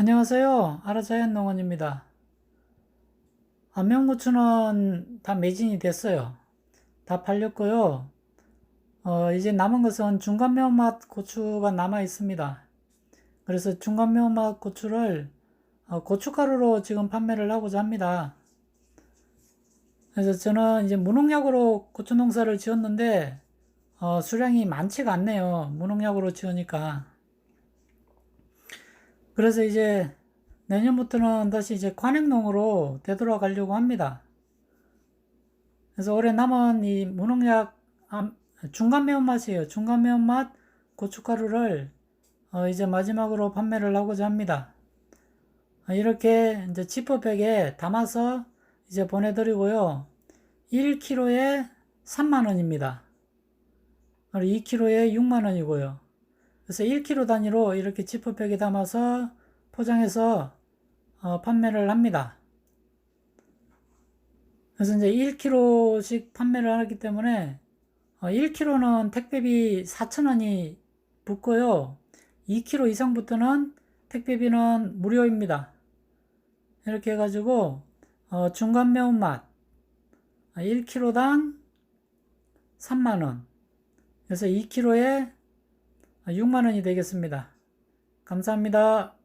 안녕하세요. 아라자연 농원입니다. 안면고추는 다 매진이 됐어요. 다 팔렸고요. 어, 이제 남은 것은 중간 매운맛 고추가 남아 있습니다. 그래서 중간 매운맛 고추를 어, 고춧가루로 지금 판매를 하고자 합니다. 그래서 저는 이제 무농약으로 고추 농사를 지었는데 어, 수량이 많지가 않네요. 무농약으로 지으니까. 그래서 이제 내년부터는 다시 이제 관행농으로 되돌아가려고 합니다. 그래서 올해 남은 이 무농약 아, 중간 매운맛이에요. 중간 매운맛 고춧가루를 어, 이제 마지막으로 판매를 하고자 합니다. 어, 이렇게 이제 지퍼백에 담아서 이제 보내드리고요. 1kg에 3만원입니다. 2kg에 6만원이고요. 그래서 1kg 단위로 이렇게 지퍼백에 담아서 포장해서 어, 판매를 합니다. 그래서 이제 1kg씩 판매를 하기 때문에 어, 1kg는 택배비 4,000원이 붙고요. 2kg 이상부터는 택배비는 무료입니다. 이렇게 해가지고 어, 중간 매운맛 1kg당 3만원 그래서 2kg에 6만원이 되겠습니다. 감사합니다.